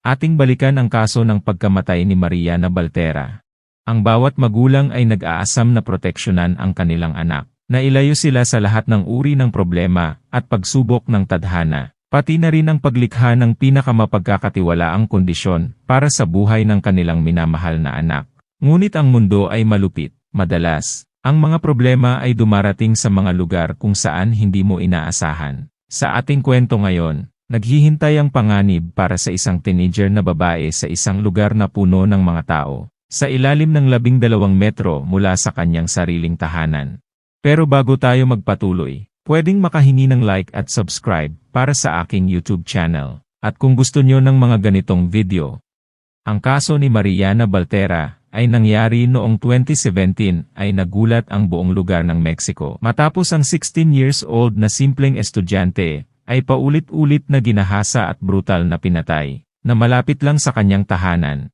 Ating balikan ang kaso ng pagkamatay ni Mariana Baltera. Ang bawat magulang ay nag-aasam na proteksyonan ang kanilang anak. Nailayo sila sa lahat ng uri ng problema at pagsubok ng tadhana, pati na rin ang paglikha ng pinakamapagkakatiwalaang kondisyon para sa buhay ng kanilang minamahal na anak. Ngunit ang mundo ay malupit, madalas. Ang mga problema ay dumarating sa mga lugar kung saan hindi mo inaasahan. Sa ating kwento ngayon, naghihintay ang panganib para sa isang teenager na babae sa isang lugar na puno ng mga tao, sa ilalim ng labing dalawang metro mula sa kanyang sariling tahanan. Pero bago tayo magpatuloy, pwedeng makahingi ng like at subscribe para sa aking YouTube channel. At kung gusto nyo ng mga ganitong video, ang kaso ni Mariana Baltera ay nangyari noong 2017 ay nagulat ang buong lugar ng Mexico. Matapos ang 16 years old na simpleng estudyante ay paulit-ulit na ginahasa at brutal na pinatay, na malapit lang sa kanyang tahanan.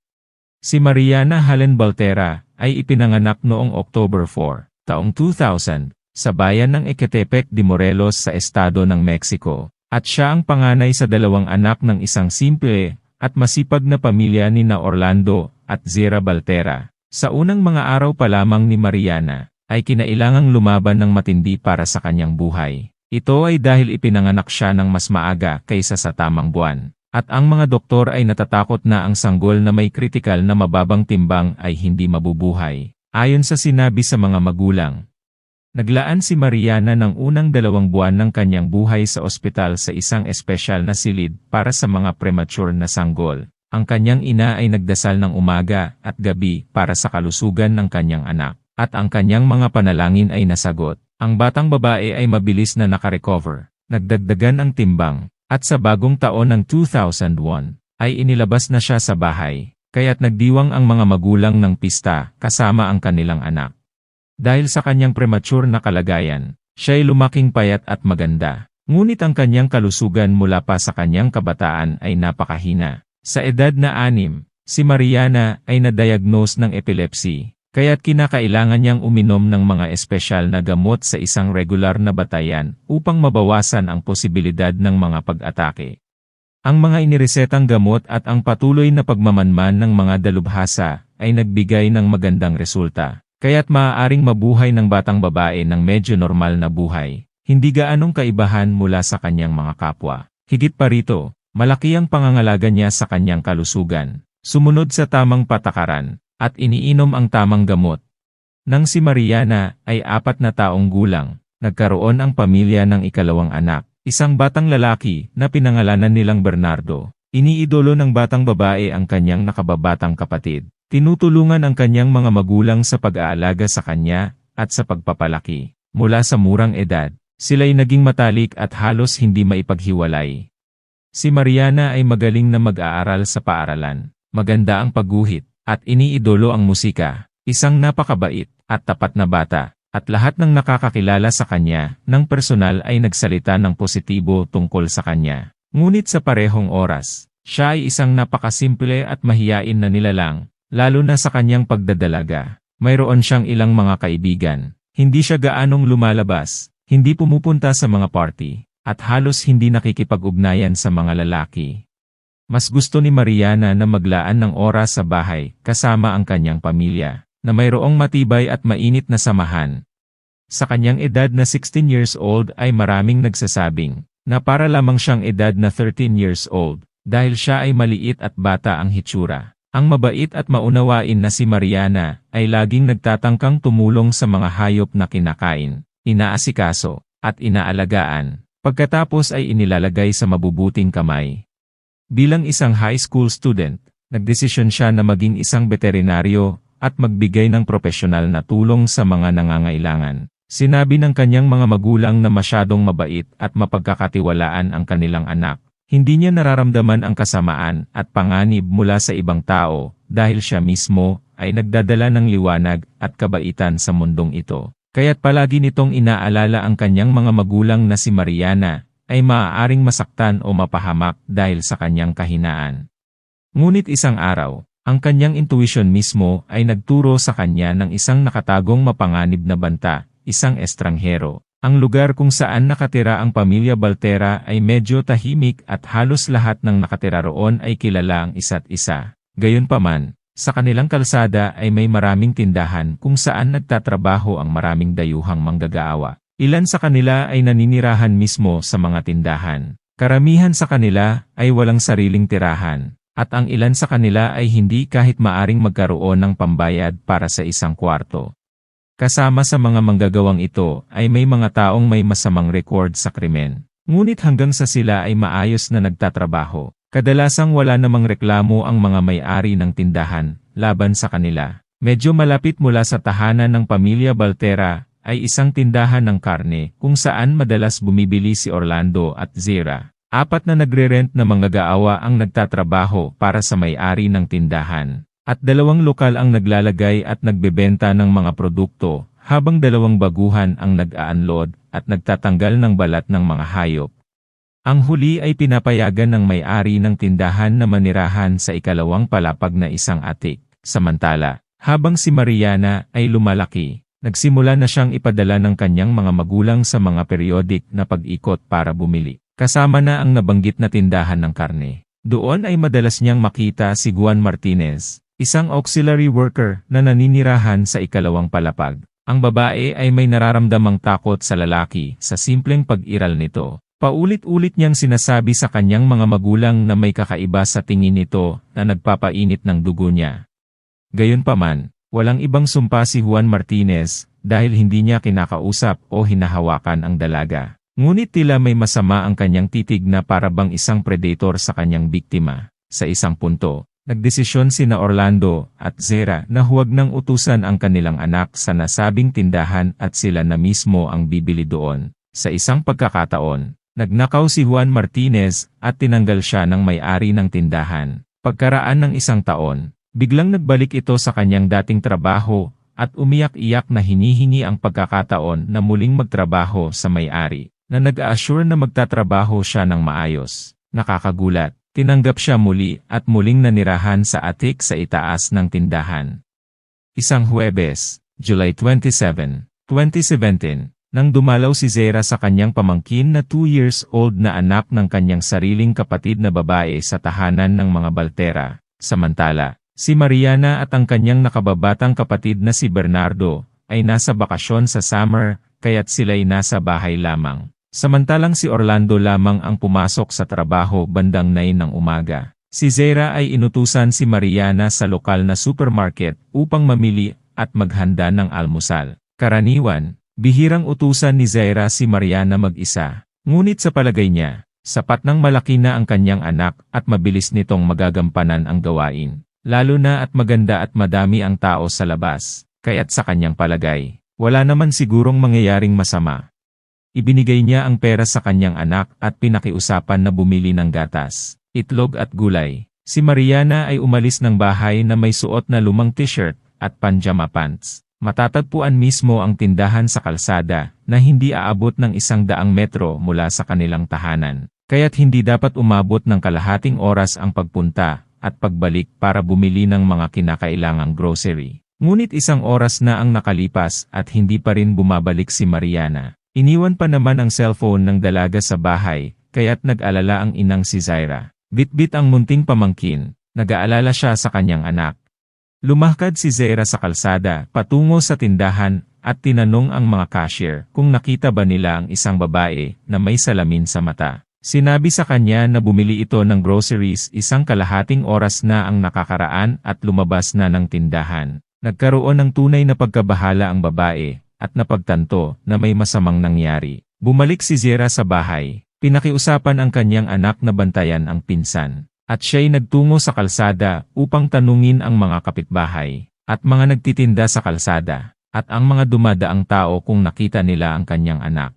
Si Mariana Helen Baltera ay ipinanganak noong October 4 taong 2000, sa bayan ng Ecatepec de Morelos sa estado ng Mexico, at siya ang panganay sa dalawang anak ng isang simple at masipag na pamilya ni na Orlando at Zira Baltera. Sa unang mga araw pa lamang ni Mariana, ay kinailangang lumaban ng matindi para sa kanyang buhay. Ito ay dahil ipinanganak siya ng mas maaga kaysa sa tamang buwan. At ang mga doktor ay natatakot na ang sanggol na may kritikal na mababang timbang ay hindi mabubuhay. Ayon sa sinabi sa mga magulang, naglaan si Mariana ng unang dalawang buwan ng kanyang buhay sa ospital sa isang espesyal na silid para sa mga premature na sanggol. Ang kanyang ina ay nagdasal ng umaga at gabi para sa kalusugan ng kanyang anak, at ang kanyang mga panalangin ay nasagot. Ang batang babae ay mabilis na nakarecover, nagdagdagan ang timbang, at sa bagong taon ng 2001, ay inilabas na siya sa bahay kaya't nagdiwang ang mga magulang ng pista kasama ang kanilang anak. Dahil sa kanyang premature na kalagayan, siya ay lumaking payat at maganda. Ngunit ang kanyang kalusugan mula pa sa kanyang kabataan ay napakahina. Sa edad na anim, si Mariana ay na-diagnose ng epilepsy, kaya't kinakailangan niyang uminom ng mga espesyal na gamot sa isang regular na batayan upang mabawasan ang posibilidad ng mga pag-atake. Ang mga iniresetang gamot at ang patuloy na pagmamanman ng mga dalubhasa ay nagbigay ng magandang resulta. Kaya't maaaring mabuhay ng batang babae ng medyo normal na buhay. Hindi gaanong kaibahan mula sa kanyang mga kapwa. Higit pa rito, malaki ang pangangalaga niya sa kanyang kalusugan. Sumunod sa tamang patakaran, at iniinom ang tamang gamot. Nang si Mariana ay apat na taong gulang, nagkaroon ang pamilya ng ikalawang anak. Isang batang lalaki na pinangalanan nilang Bernardo. Iniidolo ng batang babae ang kanyang nakababatang kapatid. Tinutulungan ang kanyang mga magulang sa pag-aalaga sa kanya at sa pagpapalaki. Mula sa murang edad, sila'y naging matalik at halos hindi maipaghiwalay. Si Mariana ay magaling na mag-aaral sa paaralan. Maganda ang pagguhit at iniidolo ang musika. Isang napakabait at tapat na bata at lahat ng nakakakilala sa kanya ng personal ay nagsalita ng positibo tungkol sa kanya. Ngunit sa parehong oras, siya ay isang napakasimple at mahiyain na nilalang, lalo na sa kanyang pagdadalaga. Mayroon siyang ilang mga kaibigan. Hindi siya gaanong lumalabas, hindi pumupunta sa mga party, at halos hindi nakikipag-ugnayan sa mga lalaki. Mas gusto ni Mariana na maglaan ng oras sa bahay kasama ang kanyang pamilya, na mayroong matibay at mainit na samahan, sa kanyang edad na 16 years old ay maraming nagsasabing na para lamang siyang edad na 13 years old dahil siya ay maliit at bata ang hitsura. Ang mabait at maunawain na si Mariana ay laging nagtatangkang tumulong sa mga hayop na kinakain, inaasikaso, at inaalagaan, pagkatapos ay inilalagay sa mabubuting kamay. Bilang isang high school student, nagdesisyon siya na maging isang veterinaryo at magbigay ng propesyonal na tulong sa mga nangangailangan. Sinabi ng kanyang mga magulang na masyadong mabait at mapagkakatiwalaan ang kanilang anak. Hindi niya nararamdaman ang kasamaan at panganib mula sa ibang tao dahil siya mismo ay nagdadala ng liwanag at kabaitan sa mundong ito. Kaya't palagi nitong inaalala ang kanyang mga magulang na si Mariana ay maaaring masaktan o mapahamak dahil sa kanyang kahinaan. Ngunit isang araw, ang kanyang intuition mismo ay nagturo sa kanya ng isang nakatagong mapanganib na banta isang estranghero. Ang lugar kung saan nakatira ang pamilya Baltera ay medyo tahimik at halos lahat ng nakatira roon ay kilala ang isa't isa. Gayunpaman, sa kanilang kalsada ay may maraming tindahan kung saan nagtatrabaho ang maraming dayuhang manggagaawa. Ilan sa kanila ay naninirahan mismo sa mga tindahan. Karamihan sa kanila ay walang sariling tirahan, at ang ilan sa kanila ay hindi kahit maaring magkaroon ng pambayad para sa isang kwarto. Kasama sa mga manggagawang ito ay may mga taong may masamang record sa krimen. Ngunit hanggang sa sila ay maayos na nagtatrabaho, kadalasang wala namang reklamo ang mga may-ari ng tindahan laban sa kanila. Medyo malapit mula sa tahanan ng pamilya Baltera ay isang tindahan ng karne kung saan madalas bumibili si Orlando at Zira. Apat na nagre-rent na mga gaawa ang nagtatrabaho para sa may-ari ng tindahan. At dalawang lokal ang naglalagay at nagbebenta ng mga produkto, habang dalawang baguhan ang nag-a-unload at nagtatanggal ng balat ng mga hayop. Ang huli ay pinapayagan ng may-ari ng tindahan na manirahan sa ikalawang palapag na isang atik. Samantala, habang si Mariana ay lumalaki, nagsimula na siyang ipadala ng kanyang mga magulang sa mga periodik na pag-ikot para bumili. Kasama na ang nabanggit na tindahan ng karne. Doon ay madalas niyang makita si Juan Martinez, Isang auxiliary worker na naninirahan sa ikalawang palapag. Ang babae ay may nararamdamang takot sa lalaki sa simpleng pag-iral nito. Paulit-ulit niyang sinasabi sa kanyang mga magulang na may kakaiba sa tingin nito na nagpapainit ng dugo niya. Gayunpaman, walang ibang sumpa si Juan Martinez dahil hindi niya kinakausap o hinahawakan ang dalaga. Ngunit tila may masama ang kanyang titig na para bang isang predator sa kanyang biktima. Sa isang punto, Nagdesisyon sina Orlando at Zera na huwag nang utusan ang kanilang anak sa nasabing tindahan at sila na mismo ang bibili doon. Sa isang pagkakataon, nagnakaw si Juan Martinez at tinanggal siya ng may-ari ng tindahan. Pagkaraan ng isang taon, biglang nagbalik ito sa kanyang dating trabaho at umiyak-iyak na hinihingi ang pagkakataon na muling magtrabaho sa may-ari, na nag-assure na magtatrabaho siya ng maayos. Nakakagulat. Tinanggap siya muli at muling nanirahan sa atik sa itaas ng tindahan. Isang Huwebes, July 27, 2017, nang dumalaw si Zera sa kanyang pamangkin na 2 years old na anak ng kanyang sariling kapatid na babae sa tahanan ng mga Baltera. Samantala, si Mariana at ang kanyang nakababatang kapatid na si Bernardo ay nasa bakasyon sa summer kaya't sila'y nasa bahay lamang. Samantalang si Orlando lamang ang pumasok sa trabaho bandang 9 ng umaga. Si Zera ay inutusan si Mariana sa lokal na supermarket upang mamili at maghanda ng almusal. Karaniwan, bihirang utusan ni Zera si Mariana mag-isa. Ngunit sa palagay niya, sapat ng malaki na ang kanyang anak at mabilis nitong magagampanan ang gawain. Lalo na at maganda at madami ang tao sa labas, kaya't sa kanyang palagay, wala naman sigurong mangyayaring masama. Ibinigay niya ang pera sa kanyang anak at pinakiusapan na bumili ng gatas, itlog at gulay. Si Mariana ay umalis ng bahay na may suot na lumang t-shirt at panjama pants. Matatagpuan mismo ang tindahan sa kalsada na hindi aabot ng isang daang metro mula sa kanilang tahanan. Kaya't hindi dapat umabot ng kalahating oras ang pagpunta at pagbalik para bumili ng mga kinakailangang grocery. Ngunit isang oras na ang nakalipas at hindi pa rin bumabalik si Mariana. Iniwan pa naman ang cellphone ng dalaga sa bahay, kaya't nag-alala ang inang si Zaira. Bitbit ang munting pamangkin, nag-aalala siya sa kanyang anak. Lumahkad si Zaira sa kalsada, patungo sa tindahan, at tinanong ang mga cashier kung nakita ba nila ang isang babae na may salamin sa mata. Sinabi sa kanya na bumili ito ng groceries isang kalahating oras na ang nakakaraan at lumabas na ng tindahan. Nagkaroon ng tunay na pagkabahala ang babae at napagtanto na may masamang nangyari. Bumalik si Zera sa bahay, pinakiusapan ang kanyang anak na bantayan ang pinsan, at siya'y nagtungo sa kalsada upang tanungin ang mga kapitbahay, at mga nagtitinda sa kalsada, at ang mga dumadaang tao kung nakita nila ang kanyang anak.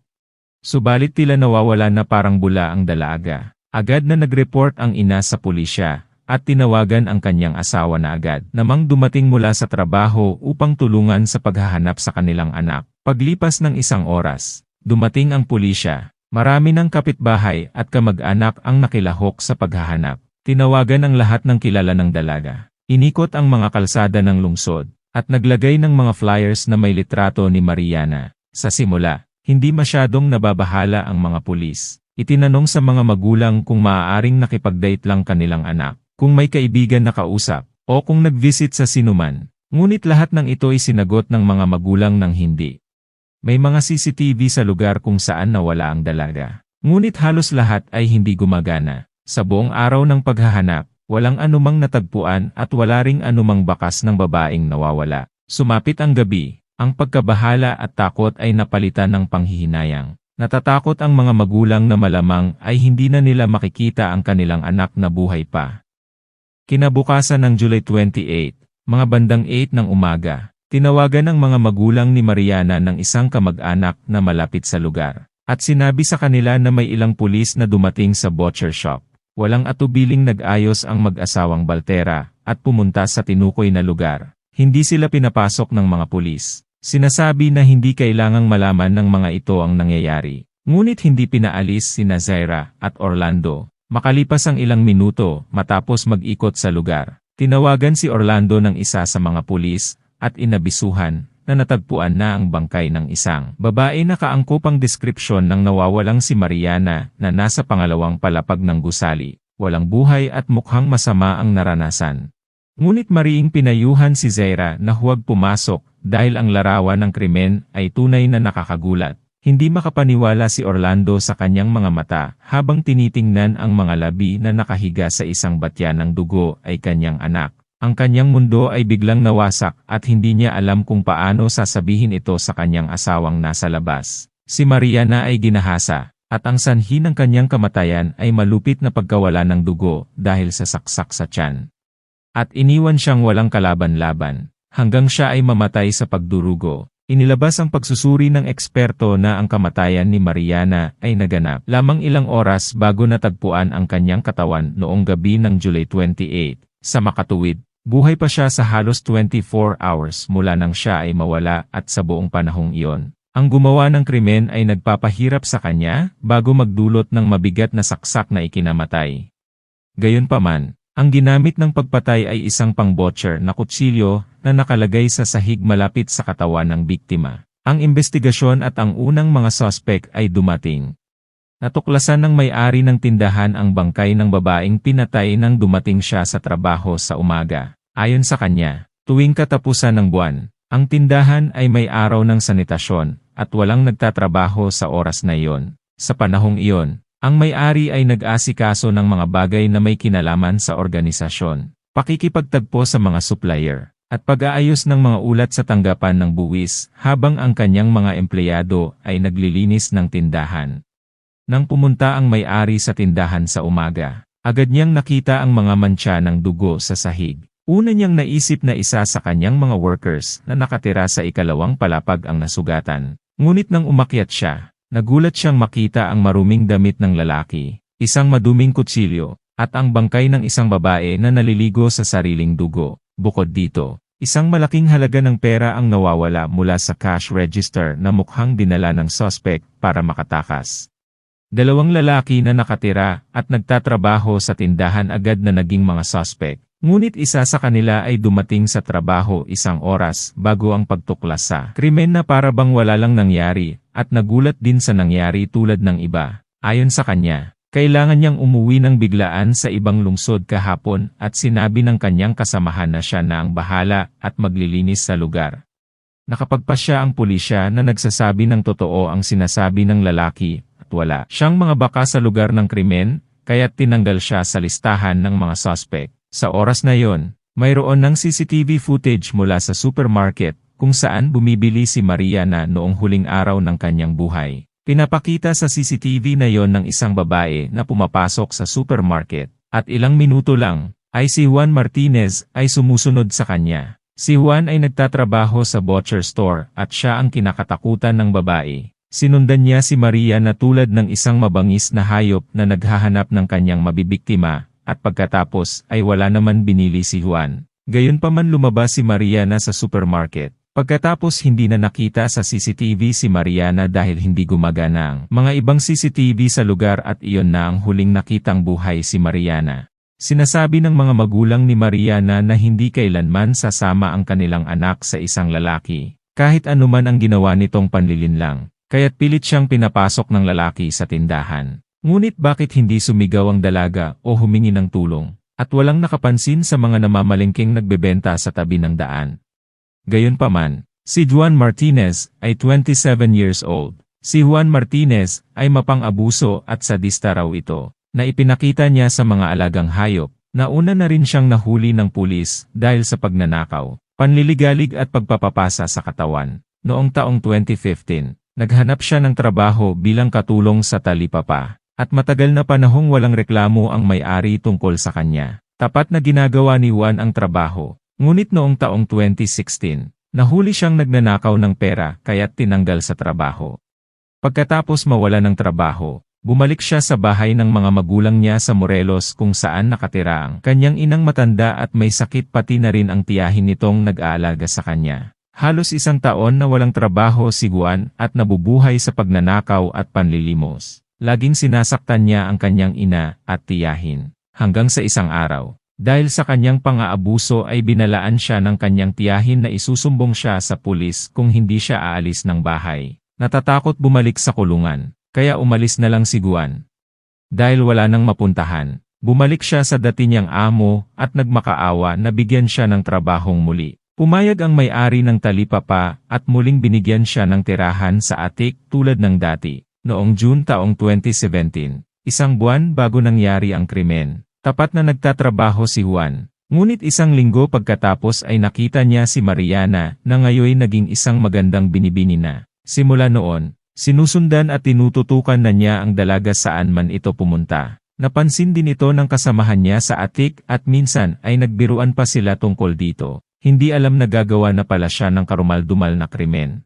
Subalit tila nawawala na parang bula ang dalaga. Agad na nag-report ang ina sa pulisya, at tinawagan ang kanyang asawa na agad namang dumating mula sa trabaho upang tulungan sa paghahanap sa kanilang anak. Paglipas ng isang oras, dumating ang pulisya. Marami ng kapitbahay at kamag-anak ang nakilahok sa paghahanap. Tinawagan ang lahat ng kilala ng dalaga. Inikot ang mga kalsada ng lungsod at naglagay ng mga flyers na may litrato ni Mariana. Sa simula, Hindi masyadong nababahala ang mga pulis. Itinanong sa mga magulang kung maaaring nakipag-date lang kanilang anak, kung may kaibigan na kausap, o kung nag-visit sa sinuman. Ngunit lahat ng ito ay sinagot ng mga magulang ng hindi. May mga CCTV sa lugar kung saan nawala ang dalaga. Ngunit halos lahat ay hindi gumagana. Sa buong araw ng paghahanap, walang anumang natagpuan at wala ring anumang bakas ng babaeng nawawala. Sumapit ang gabi, ang pagkabahala at takot ay napalitan ng panghihinayang. Natatakot ang mga magulang na malamang ay hindi na nila makikita ang kanilang anak na buhay pa. Kinabukasan ng July 28, mga bandang 8 ng umaga, tinawagan ng mga magulang ni Mariana ng isang kamag-anak na malapit sa lugar, at sinabi sa kanila na may ilang pulis na dumating sa butcher shop. Walang atubiling nag-ayos ang mag-asawang Baltera, at pumunta sa tinukoy na lugar. Hindi sila pinapasok ng mga pulis. Sinasabi na hindi kailangang malaman ng mga ito ang nangyayari. Ngunit hindi pinaalis si Nazaira at Orlando. Makalipas ang ilang minuto matapos mag-ikot sa lugar, tinawagan si Orlando ng isa sa mga pulis at inabisuhan na natagpuan na ang bangkay ng isang babae na kaangkop ang deskripsyon ng nawawalang si Mariana na nasa pangalawang palapag ng gusali. Walang buhay at mukhang masama ang naranasan. Ngunit mariing pinayuhan si Zaira na huwag pumasok dahil ang larawan ng krimen ay tunay na nakakagulat. Hindi makapaniwala si Orlando sa kanyang mga mata habang tinitingnan ang mga labi na nakahiga sa isang batya ng dugo ay kanyang anak. Ang kanyang mundo ay biglang nawasak at hindi niya alam kung paano sasabihin ito sa kanyang asawang nasa labas. Si Maria na ay ginahasa, at ang sanhi ng kanyang kamatayan ay malupit na pagkawala ng dugo dahil sa saksak sa tiyan. At iniwan siyang walang kalaban-laban, hanggang siya ay mamatay sa pagdurugo. Inilabas ang pagsusuri ng eksperto na ang kamatayan ni Mariana ay naganap lamang ilang oras bago natagpuan ang kanyang katawan noong gabi ng July 28. Sa makatuwid, buhay pa siya sa halos 24 hours mula nang siya ay mawala at sa buong panahong iyon. Ang gumawa ng krimen ay nagpapahirap sa kanya bago magdulot ng mabigat na saksak na ikinamatay. Gayunpaman, ang ginamit ng pagpatay ay isang pang-butcher na kutsilyo na nakalagay sa sahig malapit sa katawan ng biktima. Ang investigasyon at ang unang mga suspect ay dumating. Natuklasan ng may-ari ng tindahan ang bangkay ng babaeng pinatay nang dumating siya sa trabaho sa umaga. Ayon sa kanya, tuwing katapusan ng buwan, ang tindahan ay may araw ng sanitasyon at walang nagtatrabaho sa oras na iyon. Sa panahong iyon, ang may-ari ay nag-asikaso ng mga bagay na may kinalaman sa organisasyon, pakikipagtagpo sa mga supplier, at pag-aayos ng mga ulat sa tanggapan ng buwis habang ang kanyang mga empleyado ay naglilinis ng tindahan. Nang pumunta ang may-ari sa tindahan sa umaga, agad niyang nakita ang mga mancha ng dugo sa sahig. Una niyang naisip na isa sa kanyang mga workers na nakatira sa ikalawang palapag ang nasugatan. Ngunit nang umakyat siya, Nagulat siyang makita ang maruming damit ng lalaki, isang maduming kutsilyo, at ang bangkay ng isang babae na naliligo sa sariling dugo. Bukod dito, isang malaking halaga ng pera ang nawawala mula sa cash register na mukhang dinala ng suspect para makatakas. Dalawang lalaki na nakatira at nagtatrabaho sa tindahan agad na naging mga suspect. Ngunit isa sa kanila ay dumating sa trabaho isang oras bago ang pagtuklas sa krimen na para bang wala lang nangyari at nagulat din sa nangyari tulad ng iba. Ayon sa kanya, kailangan niyang umuwi ng biglaan sa ibang lungsod kahapon at sinabi ng kanyang kasamahan na siya na ang bahala at maglilinis sa lugar. Nakapagpasya ang pulisya na nagsasabi ng totoo ang sinasabi ng lalaki at wala siyang mga baka sa lugar ng krimen, kaya't tinanggal siya sa listahan ng mga suspect. Sa oras na yon, mayroon ng CCTV footage mula sa supermarket kung saan bumibili si Maria na noong huling araw ng kanyang buhay. Pinapakita sa CCTV na yon ng isang babae na pumapasok sa supermarket, at ilang minuto lang, ay si Juan Martinez ay sumusunod sa kanya. Si Juan ay nagtatrabaho sa butcher store at siya ang kinakatakutan ng babae. Sinundan niya si Maria na tulad ng isang mabangis na hayop na naghahanap ng kanyang mabibiktima, at pagkatapos ay wala naman binili si Juan. Gayunpaman lumabas si Maria na sa supermarket. Pagkatapos hindi na nakita sa CCTV si Mariana dahil hindi gumagana ang mga ibang CCTV sa lugar at iyon na ang huling nakitang buhay si Mariana. Sinasabi ng mga magulang ni Mariana na hindi kailanman sasama ang kanilang anak sa isang lalaki, kahit anuman ang ginawa nitong panlilinlang. kaya't pilit siyang pinapasok ng lalaki sa tindahan. Ngunit bakit hindi sumigaw ang dalaga o humingi ng tulong, at walang nakapansin sa mga namamalengking nagbebenta sa tabi ng daan. Gayunpaman, si Juan Martinez ay 27 years old. Si Juan Martinez ay mapang-abuso at sadista raw ito, na ipinakita niya sa mga alagang hayop, na una na rin siyang nahuli ng pulis dahil sa pagnanakaw, panliligalig at pagpapapasa sa katawan. Noong taong 2015, naghanap siya ng trabaho bilang katulong sa talipapa, at matagal na panahong walang reklamo ang may-ari tungkol sa kanya. Tapat na ginagawa ni Juan ang trabaho, ngunit noong taong 2016, nahuli siyang nagnanakaw ng pera kaya't tinanggal sa trabaho. Pagkatapos mawala ng trabaho, bumalik siya sa bahay ng mga magulang niya sa Morelos kung saan nakatira ang kanyang inang matanda at may sakit pati na rin ang tiyahin nitong nag-aalaga sa kanya. Halos isang taon na walang trabaho si Juan at nabubuhay sa pagnanakaw at panlilimos. Laging sinasaktan niya ang kanyang ina at tiyahin. Hanggang sa isang araw, dahil sa kanyang pang-aabuso ay binalaan siya ng kanyang tiyahin na isusumbong siya sa pulis kung hindi siya aalis ng bahay. Natatakot bumalik sa kulungan, kaya umalis na lang si Guan. Dahil wala nang mapuntahan, bumalik siya sa dati niyang amo at nagmakaawa na bigyan siya ng trabahong muli. Pumayag ang may-ari ng talipapa at muling binigyan siya ng tirahan sa atik tulad ng dati. Noong June taong 2017, isang buwan bago nangyari ang krimen, tapat na nagtatrabaho si Juan. Ngunit isang linggo pagkatapos ay nakita niya si Mariana na ngayon naging isang magandang binibini na. Simula noon, sinusundan at tinututukan na niya ang dalaga saan man ito pumunta. Napansin din ito ng kasamahan niya sa atik at minsan ay nagbiruan pa sila tungkol dito. Hindi alam na gagawa na pala siya ng karumal-dumal na krimen.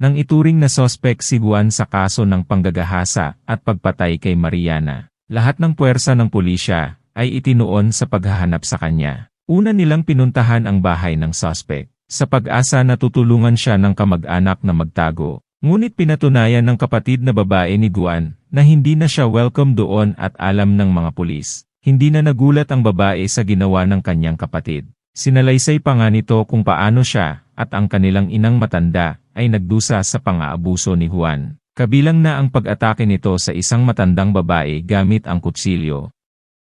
Nang ituring na sospek si Juan sa kaso ng panggagahasa at pagpatay kay Mariana, lahat ng puwersa ng pulisya ay itinuon sa paghahanap sa kanya. Una nilang pinuntahan ang bahay ng sospek sa pag-asa na tutulungan siya ng kamag-anak na magtago. Ngunit pinatunayan ng kapatid na babae ni Guan na hindi na siya welcome doon at alam ng mga pulis. Hindi na nagulat ang babae sa ginawa ng kanyang kapatid. Sinalaysay pa nga nito kung paano siya at ang kanilang inang matanda ay nagdusa sa pang-aabuso ni Juan. Kabilang na ang pag-atake nito sa isang matandang babae gamit ang kutsilyo.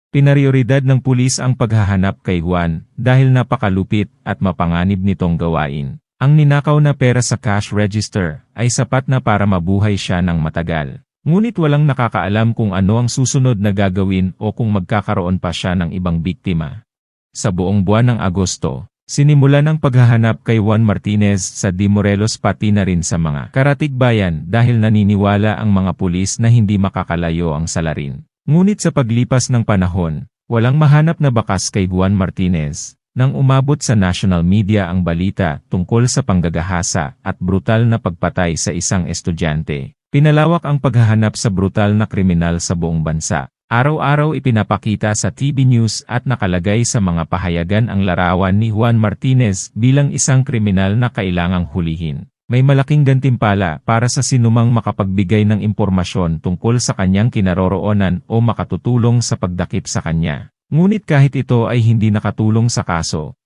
Pinarioridad ng pulis ang paghahanap kay Juan dahil napakalupit at mapanganib nitong gawain. Ang ninakaw na pera sa cash register ay sapat na para mabuhay siya ng matagal. Ngunit walang nakakaalam kung ano ang susunod na gagawin o kung magkakaroon pa siya ng ibang biktima. Sa buong buwan ng Agosto, sinimulan ang paghahanap kay Juan Martinez sa Di Morelos pati na rin sa mga karatig bayan dahil naniniwala ang mga pulis na hindi makakalayo ang salarin. Ngunit sa paglipas ng panahon, walang mahanap na bakas kay Juan Martinez. Nang umabot sa national media ang balita tungkol sa panggagahasa at brutal na pagpatay sa isang estudyante, pinalawak ang paghahanap sa brutal na kriminal sa buong bansa. Araw-araw ipinapakita sa TV News at nakalagay sa mga pahayagan ang larawan ni Juan Martinez bilang isang kriminal na kailangang hulihin. May malaking gantimpala para sa sinumang makapagbigay ng impormasyon tungkol sa kanyang kinaroroonan o makatutulong sa pagdakip sa kanya. Ngunit kahit ito ay hindi nakatulong sa kaso.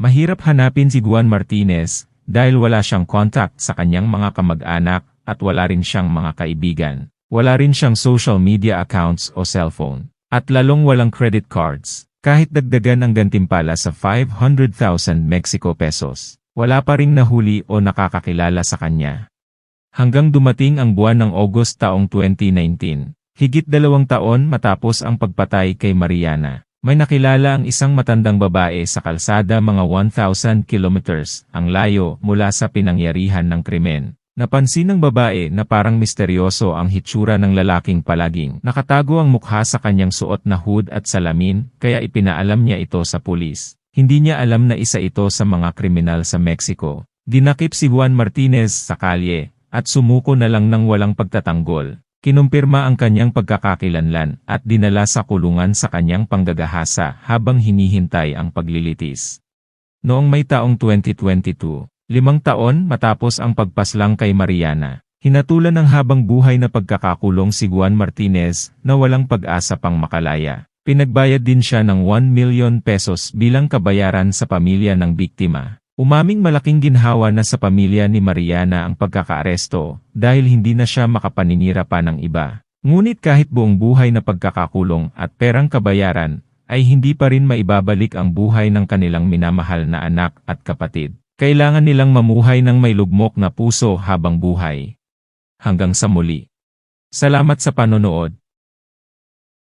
Mahirap hanapin si Juan Martinez dahil wala siyang contact sa kanyang mga kamag-anak at wala rin siyang mga kaibigan. Wala rin siyang social media accounts o cellphone. At lalong walang credit cards, kahit dagdagan ang gantimpala sa 500,000 Mexico pesos wala pa ring nahuli o nakakakilala sa kanya. Hanggang dumating ang buwan ng August taong 2019, higit dalawang taon matapos ang pagpatay kay Mariana, may nakilala ang isang matandang babae sa kalsada mga 1,000 kilometers ang layo mula sa pinangyarihan ng krimen. Napansin ng babae na parang misteryoso ang hitsura ng lalaking palaging nakatago ang mukha sa kanyang suot na hood at salamin kaya ipinaalam niya ito sa pulis. Hindi niya alam na isa ito sa mga kriminal sa Mexico. Dinakip si Juan Martinez sa kalye, at sumuko na lang ng walang pagtatanggol. Kinumpirma ang kanyang pagkakakilanlan at dinala sa kulungan sa kanyang panggagahasa habang hinihintay ang paglilitis. Noong may taong 2022, limang taon matapos ang pagpaslang kay Mariana, hinatulan ng habang buhay na pagkakakulong si Juan Martinez na walang pag-asa pang makalaya. Pinagbayad din siya ng 1 million pesos bilang kabayaran sa pamilya ng biktima. Umaming malaking ginhawa na sa pamilya ni Mariana ang pagkakaaresto dahil hindi na siya makapaninira pa ng iba. Ngunit kahit buong buhay na pagkakakulong at perang kabayaran, ay hindi pa rin maibabalik ang buhay ng kanilang minamahal na anak at kapatid. Kailangan nilang mamuhay ng may lugmok na puso habang buhay. Hanggang sa muli. Salamat sa panonood.